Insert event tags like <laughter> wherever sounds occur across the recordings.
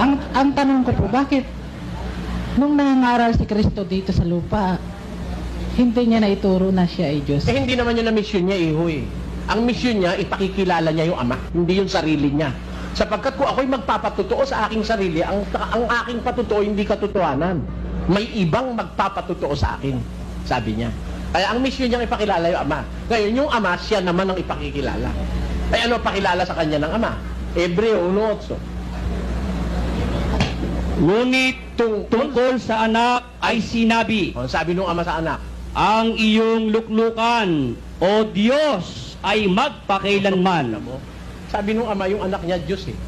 Ang, ang tanong ko po, bakit nung nangaral si Kristo dito sa lupa, hindi niya naituro na siya ay Diyos? Eh hindi naman yun ang mission niya, iho eh. Ang mission niya, ipakikilala niya yung ama, hindi yung sarili niya. Sapagkat kung ako'y magpapatutuo sa aking sarili, ang, ang aking patutuo hindi katotohanan. May ibang magpapatutuo sa akin, sabi niya. Kaya ang mission niya ipakilala yung ama. Ngayon, yung ama, siya naman ang ipakikilala. Ay ano pakilala sa kanya ng ama? Hebreo 1.8. Ngunit tung- tungkol sa anak ay sinabi, O, sabi nung ama sa anak, ang iyong luklukan, O Diyos, ay Alam magpakailanman. mo? Sabi nung ama, yung anak niya, Diyos eh. <laughs>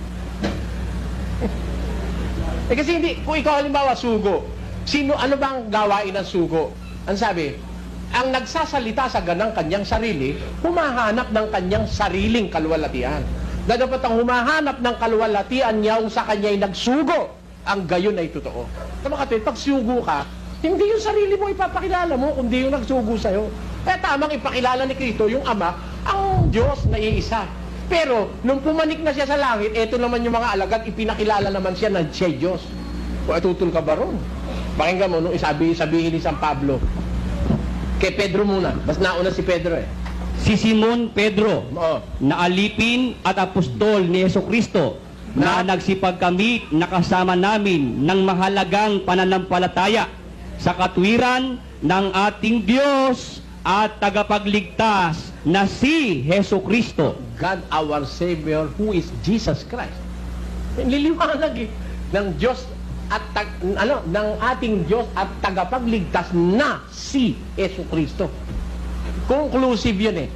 eh kasi hindi, kung ikaw halimbawa sugo, sino, ano bang gawain ng sugo? Ang sabi, ang nagsasalita sa ganang kanyang sarili, humahanap ng kanyang sariling kalwalatian. Na dapat ang humahanap ng kalwalatian niya kung sa kanya'y nagsugo, ang gayon ay totoo. Tama ka, pag sugo ka, hindi yung sarili mo ipapakilala mo, kundi yung nagsugo sa'yo. Kaya tamang ipakilala ni Kristo, yung Ama, ang Diyos na iisa. Pero, nung pumanik na siya sa langit, eto naman yung mga alagad, ipinakilala naman siya na siya Diyos. O tutol ka ba ron? Pakinggan mo, nung isabi, sabihin ni San Pablo, kay Pedro muna, mas nauna si Pedro eh. Si Simon Pedro, Oo. na alipin at apostol ni Yeso Kristo, na nagsipag kami nakasama namin ng mahalagang pananampalataya sa katwiran ng ating Diyos at tagapagligtas na si Heso Kristo. God our Savior who is Jesus Christ. Liliwanag eh, ng Diyos at tag- ano ng ating Diyos at tagapagligtas na si Yesu Kristo. Conclusive 'yun eh.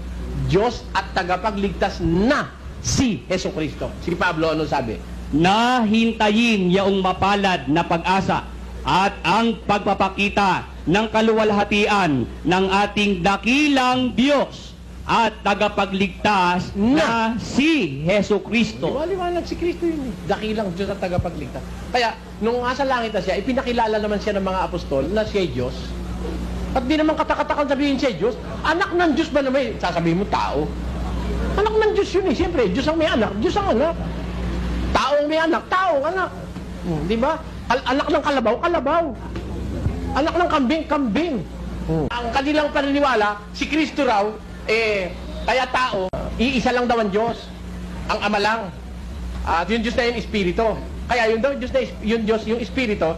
Diyos at tagapagligtas na si Yesu Kristo. Si Pablo ano sabi? na hintayin yaong mapalad na pag-asa at ang pagpapakita ng kaluwalhatian ng ating dakilang Diyos at tagapagligtas na si Heso Kristo. Liwanag si Kristo yun eh. Dakilang Diyos at tagapagligtas. Kaya, nung nasa langit na siya, ipinakilala naman siya ng mga apostol na siya Diyos. At di naman katakatakal sabihin siya Diyos. Anak ng Diyos ba naman? Sasabihin mo, tao. Anak ng Diyos yun eh. Siyempre, Diyos ang may anak, Diyos ang anak. Tao ang may anak, tao ang anak. Hmm, di ba? Al- anak ng kalabaw, kalabaw. Anak ng kambing, kambing. Ang kanilang paniniwala, si Kristo raw, eh, kaya tao, iisa lang daw ang Diyos. Ang ama lang. At yung Diyos na yung Espiritu. Kaya yung daw Diyos na yung Diyos, yung Espiritu,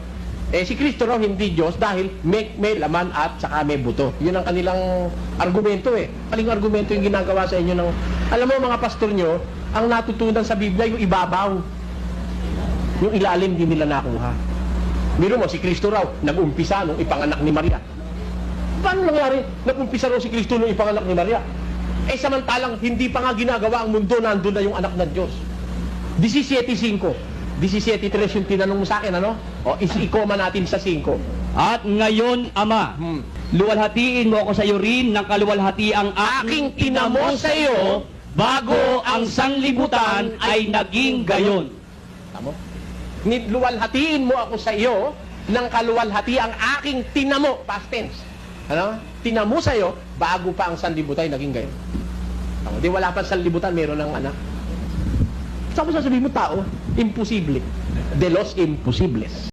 eh si Kristo raw hindi Diyos dahil may, may laman at saka may buto. Yun ang kanilang argumento eh. Kaling argumento yung ginagawa sa inyo ng, alam mo mga pastor nyo, ang natutunan sa Biblia yung ibabaw. Yung ilalim di nila nakuha. Biro mo, si Kristo raw, nag-umpisa nung ipanganak ni Maria. Paano nangyari? Nag-umpisa raw si Kristo nung ipanganak ni Maria. Eh samantalang hindi pa nga ginagawa ang mundo, nandun na yung anak ng Diyos. 17.5. 17.3 yung tinanong mo sa akin, ano? O, isi-ikoma natin sa 5. At ngayon, Ama, Hmm. luwalhatiin mo ako sa iyo rin ng kaluwalhatiang Aking tinamo sa iyo, bago ang sanglibutan ay naging gayon. Tamo? Luwalhatiin mo ako sa iyo ng kaluwalhati ang aking tinamo, past tense. Ano? Tinamo sa iyo bago pa ang sanlibutan ay naging gayon. Tamo? Di wala pa sanlibutan, meron ng anak. Saan mo sasabihin mo tao? Imposible. De los imposibles.